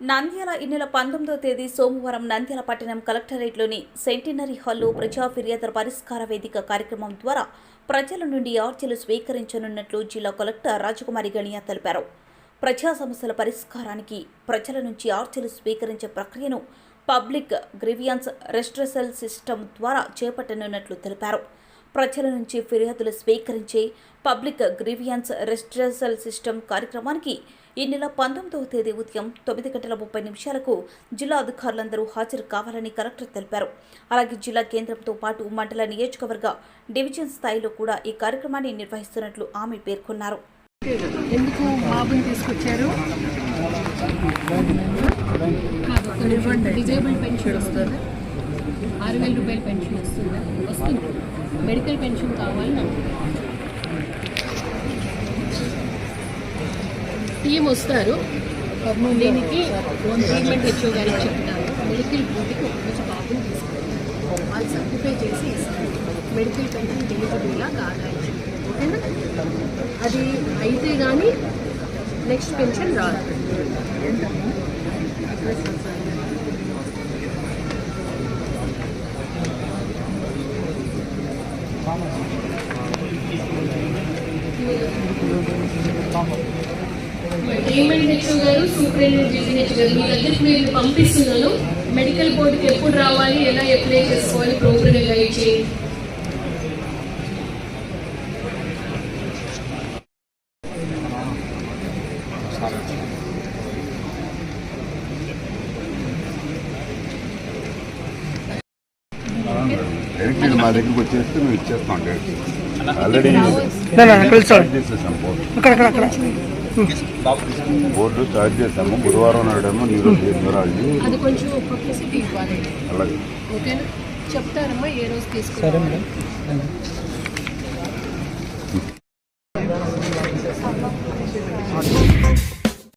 నంద్యాల ఈ పంతొమ్మిదో తేదీ సోమవారం నంద్యాల పట్టణం కలెక్టరేట్లోని సెంటినరీ హాల్లో ప్రజా ఫిర్యాదుల పరిష్కార వేదిక కార్యక్రమం ద్వారా ప్రజల నుండి ఆర్జీలు స్వీకరించనున్నట్లు జిల్లా కలెక్టర్ రాజకుమారి గణియా తెలిపారు. ప్రజా సమస్యల పరిష్కారానికి ప్రజల నుంచి ఆర్జీలు స్వీకరించే ప్రక్రియను పబ్లిక్ గ్రివియన్స్ రెస్ట్రెసల్ సిస్టమ్ ద్వారా చేపట్టనున్నట్లు తెలిపారు. ప్రజల నుంచి ఫిర్యాదులు స్వీకరించే పబ్లిక్ గ్రీవియన్స్ రెస్ట్రెసల్ సిస్టమ్ కార్యక్రమానికి ఈ నెల పంతొమ్మిదవ తేదీ ఉదయం తొమ్మిది గంటల ముప్పై నిమిషాలకు జిల్లా అధికారులందరూ హాజరు కావాలని కలెక్టర్ తెలిపారు. అలాగే జిల్లా కేంద్రంతో పాటు మండల నియోజకవర్గ డివిజన్ స్థాయిలో కూడా ఈ కార్యక్రమాన్ని నిర్వహిస్తున్నట్లు ఆమె పేర్కొన్నారు. ఎందుకు బాబుని తీసుకొచ్చారు? డిజేబుల్ పెన్షన్ వస్తుందా. ఆరు వేల రూపాయల పెన్షన్ వస్తుందా? వస్తుంది. మెడికల్ పెన్షన్ కావాలి నాకు. టీం వస్తారు. దీనికి ట్రీట్మెంట్ హెచ్ఓ గారికి చెప్తాను మెడికల్ బోర్డుకి ఒక రోజు బాబుని తీసుకుంటాను వాళ్ళు సర్టిఫై చేసి ఇస్తారు. మెడికల్ పెన్షన్ డెలివరీలా కాదా ఓకేనా? అది అయితే కానీ నెక్స్ట్ పెన్షన్ రాదు. ట్రీట్మెంట్ హెచ్ఓ గారు సూపరింటెండెంట్ జీజీహెచ్ గారు మీ దగ్గరికి మీరు పంపిస్తున్నాను. మెడికల్ బోర్డుకి ఎప్పుడు రావాలి ఎలా అప్లై చేసుకోవాలి ప్రోగ్రామ్ ఎలా చేయండి డైరెక్ట్ మా దగ్గరికి వచ్చేస్తే మేము ఇచ్చేస్తాం direct. Already board board start చేసాము. గురువారం నాడేమో నీరు అలాగే. ఓకేనా? చెప్తారమ్మా ఏ రోజు తీసుకుంటారు?